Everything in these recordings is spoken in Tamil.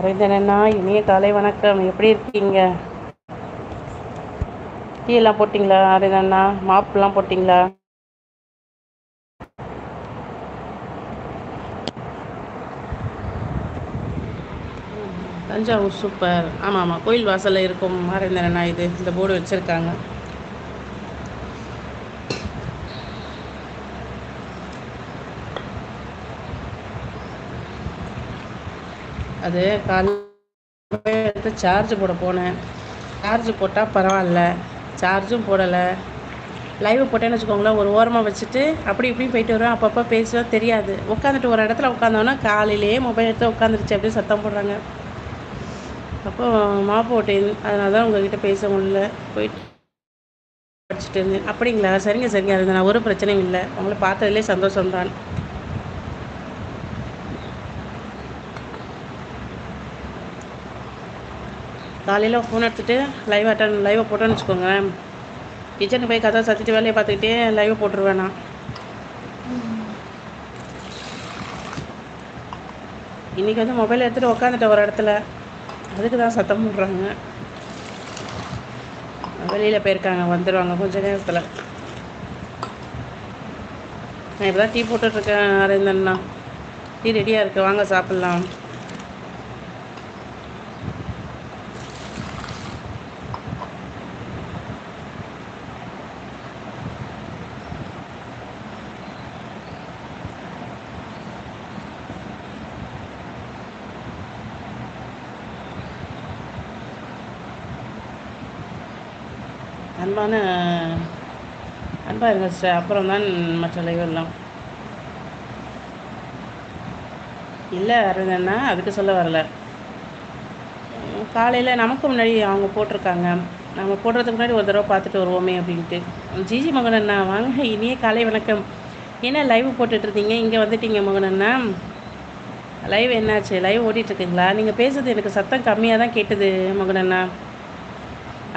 அரவிந்தனண்ணா இனிய காலை வணக்கம். எப்படி இருக்கீங்க? டீ எல்லாம் போட்டிங்களா அரவிந்தண்ணா மாப்புலாம் போட்டிங்களா? தஞ்சாவூர் சூப்பர். ஆமாம் ஆமாம் கோயில் வாசலில் இருக்கும் அரவிந்தனண்ணா இது. இந்த போர்டு வச்சுருக்காங்க. அது காலையில் எடுத்து சார்ஜ் போட போனேன். சார்ஜ் போட்டால் பரவாயில்ல. சார்ஜும் போடலை. லைவ் போட்டேன்னு வச்சுக்கோங்களேன் ஒரு ஓரமாக வச்சுட்டு அப்படி இப்படி போயிட்டு வருவேன். அப்பப்போ பேசுவேன் தெரியாது. உட்காந்துட்டு ஒரு இடத்துல உட்காந்தோன்னா காலையிலேயே மொபைல் எடுத்து உட்காந்துருச்சு அப்படியே சத்தம் போடுறாங்க. அப்போ மாப்பு ஓட்டேன் அதனால தான் உங்ககிட்ட பேச முடியல. போயிட்டு படிச்சுட்டு இருந்தேன். அப்படிங்களா? சரிங்க சரிங்க. இருந்தேன் நான் ஒரு பிரச்சனையும் இல்லை. உங்களை பார்த்ததுலேயே சந்தோஷம் தான் காலையில் ஃபோன் எடுத்துகிட்டு லைவ் அட்டன் லைவை போட்டோன்னு வச்சுக்கோங்க கிச்சனுக்கு போய் கதை சத்திட்டு வேலையை பார்த்துக்கிட்டே லைவை போட்டுருவேன் நான் இன்றைக்கி வந்து மொபைல் எடுத்துகிட்டு உக்காந்துட்டேன் ஒரு இடத்துல. அதுக்கு தான் சத்தம் போடுறாங்க. வெளியில் போயிருக்காங்க வந்துடுவாங்க கொஞ்ச நேரத்தில். நான் இப்போ தான் டீ போட்டுட்ருக்கேன் அரவிந்தண்ணா. டீ ரெடியாக இருக்குது வாங்க சாப்பிட்லாம். அன்பான அன்பாக இருங்க சார் அப்புறம் தான் மற்ற லைவெல்லாம் இல்லை அரவிந்தண்ணா அதுக்கு சொல்ல வரல. காலையில் நமக்கு முன்னாடி அவங்க போட்டிருக்காங்க. நம்ம போடுறதுக்கு முன்னாடி ஒரு தடவை பார்த்துட்டு வருவோமே அப்படின்ட்டு. ஜிஜி மகனண்ணா வாங்க இனியே காலை வணக்கம். என்ன லைவ் போட்டுட்ருந்தீங்க இங்கே வந்துட்டீங்க மகனண்ணா லைவ் என்னாச்சு? லைவ் ஓடிட்டுருக்குங்களா நீங்கள் பேசுறது எனக்கு சத்தம் கம்மியாக தான் கேட்டுது மகனண்ணா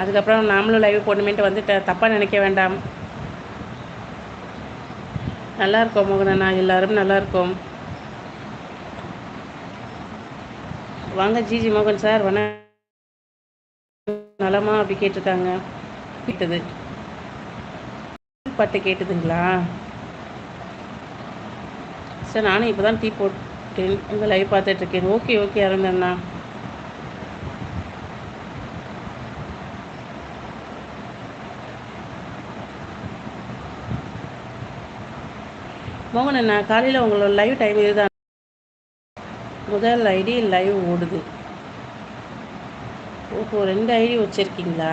அதுக்கப்புறம் நாமளும் லைவ் போடணுமேன்ட்டு வந்துட்டு தப்பாக நினைக்க வேண்டாம். நல்லா இருக்கோம் மோகனண்ணா. எல்லாரும் நல்லா இருக்கோம். வாங்க ஜிஜி மோகன் சார் வண நலமா அப்படி கேட்டிருக்காங்க. கேட்டது. பாட்டு கேட்டதுங்களா? சார் நானும் இப்போ தான் டீ போட்டேன். உங்கள் லைவ் பார்த்துட்ருக்கேன் ஓகே ஓகே அரவிந்தண்ணா மோகன் அண்ணா காலையில் உங்களோட லைவ் டைம் இதுதான். முதல் ஐடி லைவ் ஓடுது. ஓஹோ ரெண்டு ஐடி வச்சுருக்கீங்களா?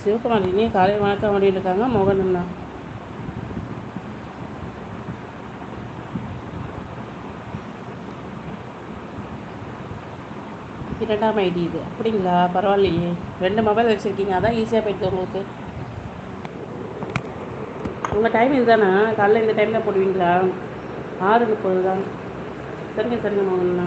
சிவகுமார் இனியும் காலையில் வணக்கம் அப்படின்னு இருக்காங்க மோகன் அண்ணா. இரண்டாம் ஐடி இது. அப்படிங்களா? பரவாயில்லையே. ரெண்டு மொபைல் வச்சுருக்கீங்க. அதான் ஈஸியாக போயிடுது உங்களுக்கு. உங்கள் டைம் இதுதானா? காலைல இந்த டைமில் போடுவீங்களா? ஆறு முப்பது தான் சரிங்க சரிங்க மோகன்ண்ணா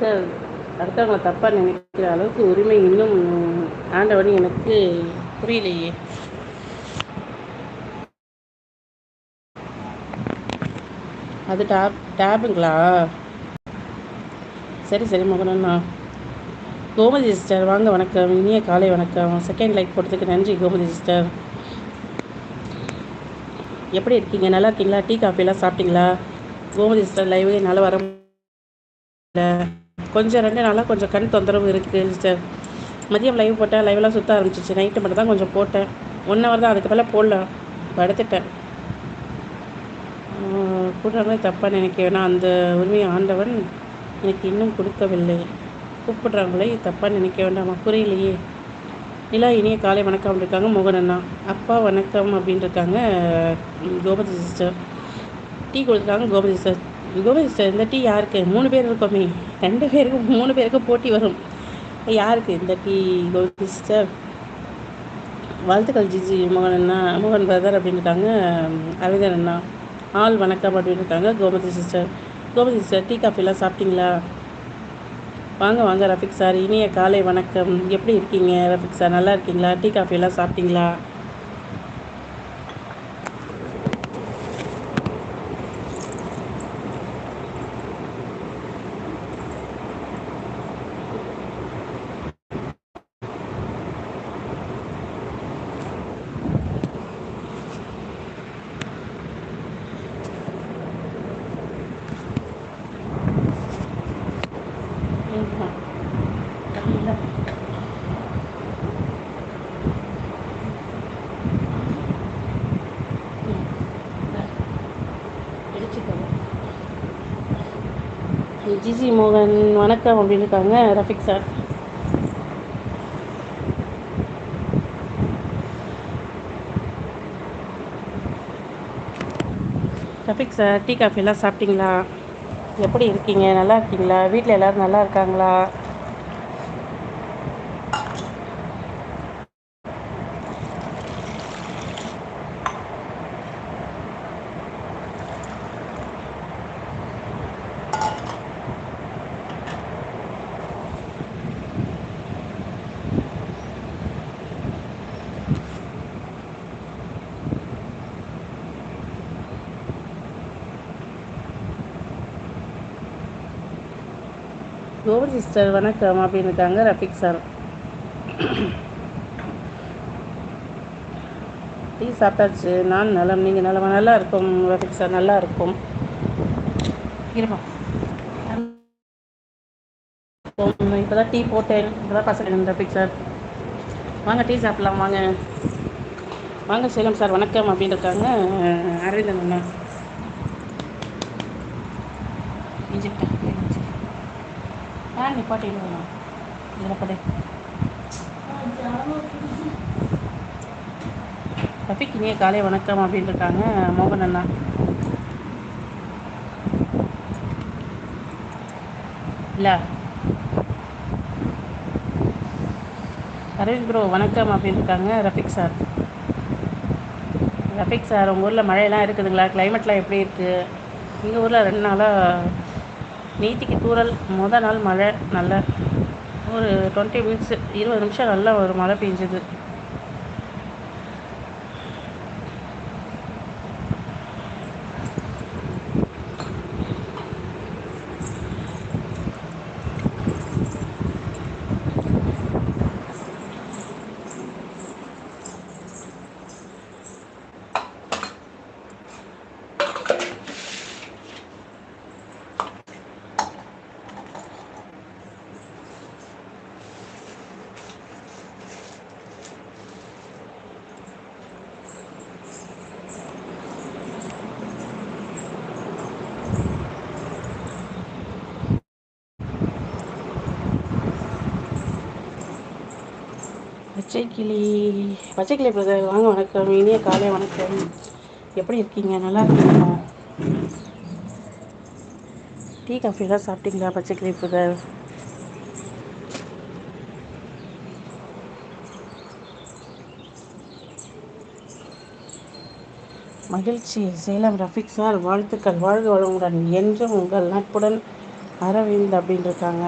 சார் அடுத்தவங்களை தப்பாக நினைக்கிற அளவுக்கு உரிமை இன்னும் ஆண்டவன் எனக்கு புரியலையே. அது டேப் டேபுங்களா சரி சரி மகனண்ணா. கோமதி சிஸ்டர் வாங்க வணக்கம். இனிய காலை வணக்கம். செகண்ட் லைக் போட்டதுக்கு நன்றி கோமதி சிஸ்டர். எப்படி இருக்கீங்க? நல்லா இருக்கீங்களா? டீ காஃபிலாம் சாப்பிட்டீங்களா? கோமதி சிஸ்டர் லைவ் என்னால் வர முடியல. கொஞ்சம் ரெண்டு நாளாக கொஞ்சம் கண் தொந்தரவு இருக்குது சிஸ்டர் மதியம் லைவ் போட்டேன் லைவ்லாம் சுற்ற ஆரம்பிச்சிச்சு நைட்டு மட்டும் தான் கொஞ்சம் போட்டேன். ஒன் ஹவர் தான் அதுக்கு மேலே போடல. படுத்துட்டேன் கூட்டுறவங்களே தப்பாக நினைக்க வேணாம். அந்த உரிமையை ஆண்டவன் எனக்கு இன்னும் கொடுக்கவில்லை. கூப்பிடுறவங்களே தப்பாக நினைக்க வேண்டாமா புரியலையே. நிலா இனிய காலை வணக்கம் இருக்காங்க மோகன் அண்ணா. அப்பா வணக்கம் அப்படின்ட்டு இருக்காங்க கோபதி சிஸ்டர் டீ கொடுத்துருக்காங்க கோபதி சிஸ்டர் கோமதி சிஸ்டர் இந்த டீ யாருக்கு? மூணு பேர் இருக்கோமே. ரெண்டு பேருக்கு மூணு பேருக்கு போட்டி வரும். யாருக்கு? இந்த டீ கோமதி சிஸ்டர். வாழ்த்துக்கள் ஜிஜி மோகன் அண்ணா மோகன் பிரதர் அப்படின்ட்டாங்க அரவிந்தன் அண்ணா. ஆள் வணக்கம் அப்படின்னு இருக்காங்க Gomathi sister Gomathi sister tea காஃபிலாம் சாப்பிட்டீங்களா? வாங்க வாங்க ரஃபிக் சார் இனிய காலை வணக்கம். எப்படி இருக்கீங்க ரஃபிக் சார் நல்லா இருக்கீங்களா? டீ காஃபிலாம் சாப்பிட்டீங்களா ஆமா. இல்ல. ம். இந்தா. இடிச்சுக்கோங்க. ஜிஜி மோகன் வணக்கம் அப்படின்னு இருக்காங்க Rafiq sir. Rafiq sir tea காஃபிலாம் சாப்பிட்டீங்களா? எப்படி இருக்கீங்க? நல்லா இருக்கீங்களா? வீட்டில் எல்லாரும் நல்லா இருக்காங்களா? கோபி சிஸ்டர் வணக்கம் அப்படின்னு இருக்காங்க ரஃபிக் சார் டீ சாப்பிட்டாச்சு. நான் நலம் நீங்கள் நலமா? நல்லா இருக்கும் ரஃபிக் சார் நல்லா இருக்கும். இருமா இப்போ தான் டீ போட்டேன். இப்போ தான் பசங்க ரஃபிக் சார் வாங்க டீ சாப்பிட்லாம் வாங்க. வாங்க சேலம் சார் வணக்கம் அப்படின்னு இருக்காங்க. அரவிந்தன் அண்ணா. இஜிப்டா ஃபேன் நிப்பாட்டிடுவோம் இதில் படு. ரஃபிக் நீ காலை வணக்கம் அப்படின்னு இருக்காங்க மோகன் அண்ணா. இல்லை. அரவிந்த் ப்ரோ வணக்கம் அப்படின்னு இருக்காங்க ரஃபிக் சார் ரஃபிக் சார் உங்கள் ஊரில் மழையெல்லாம் இருக்குதுங்களா? கிளைமேட்லாம் எப்படி இருக்குது எங்கள் ஊரில் ரெண்டு நாளாக நேத்திக்கு தூறல் மொதல் நாள் மழை நல்ல ஒரு டுவெண்ட்டி மினிட்ஸு இருபது நிமிஷம் நல்லா ஒரு மழை பெஞ்சுது பச்சைக்கிளி பச்சைக்கிளி பிரதர் வாங்க வணக்கம். இனிய காலை வணக்கம். எப்படி இருக்கீங்க? நல்லா இருக்கீங்களா? டீ காஃபிலாம் சாப்பிட்டீங்களா? பச்சைக்கிளி பிரதர் மகிழ்ச்சி. சேலம் ரஃபிக் சார் வாழ்த்துக்கள். வாழ்க வளமுடன். என்றும் உங்கள் நட்புடன் அரவிந்த் அப்படின்னு இருக்காங்க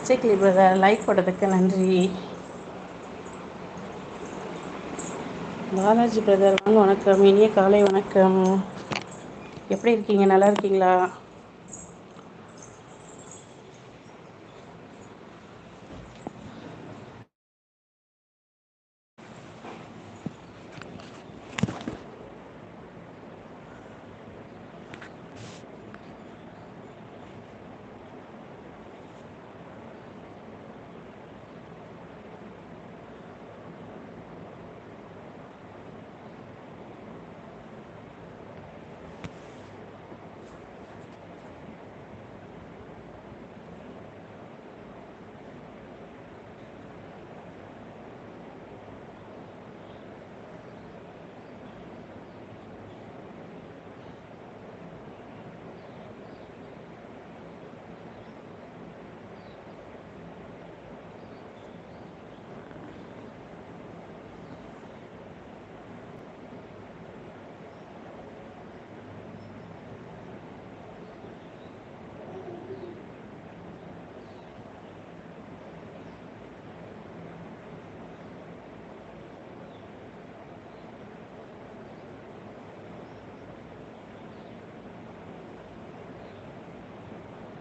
மிஸ்டேக்லி பிரதர் லைக் போட்டதுக்கு நன்றி. பாலாஜி பிரதர் வாங்க வணக்கம். இனிய காலை வணக்கம். எப்படி இருக்கீங்க? நல்லா இருக்கீங்களா?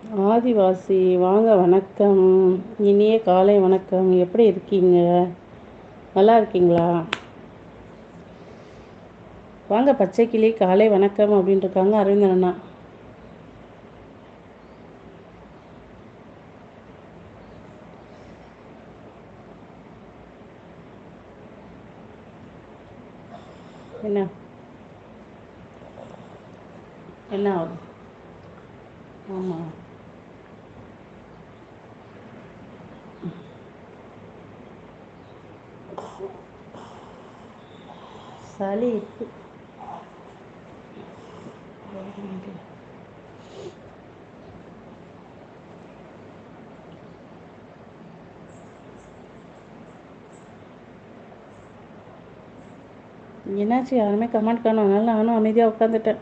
ஆதிவாசி வாங்க வணக்கம். இனிய காலை வணக்கம். எப்படி இருக்கீங்க? நல்லா இருக்கீங்களா? வாங்க பச்சை கிளி காலை வணக்கம் அப்படின்ட்டு இருக்காங்க அரவிந்தன் அண்ணா. என்ன? என்ன ஆகுது ஆமாம் சளி இருக்கு என்னாச்சு? யாருமே கமெண்ட் காணும். அதனால நானும் அமைதியாக உட்காந்துட்டேன்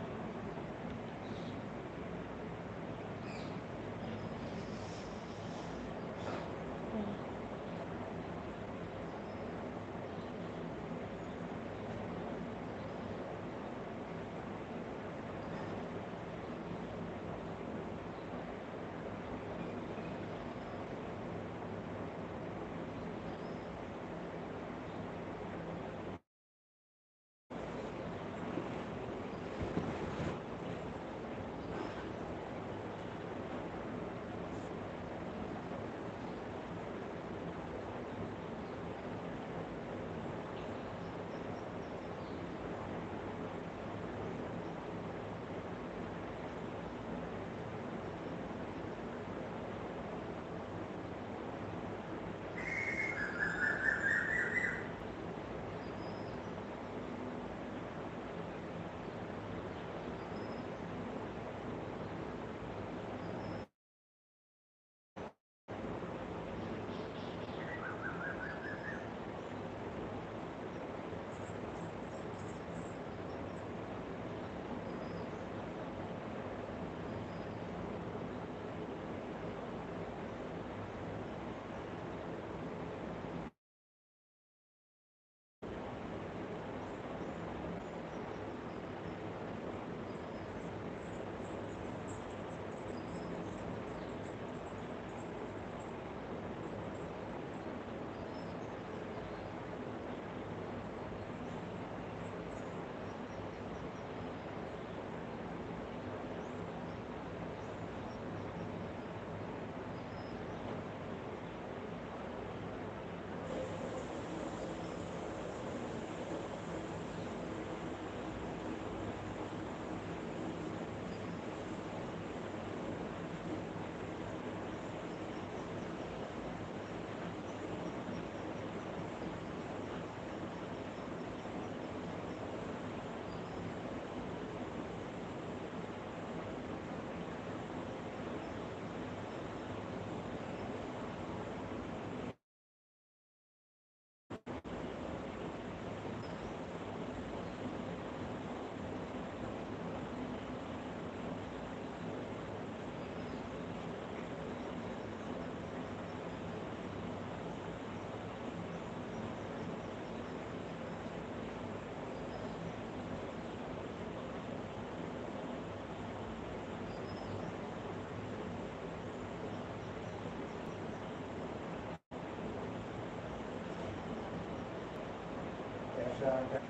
down.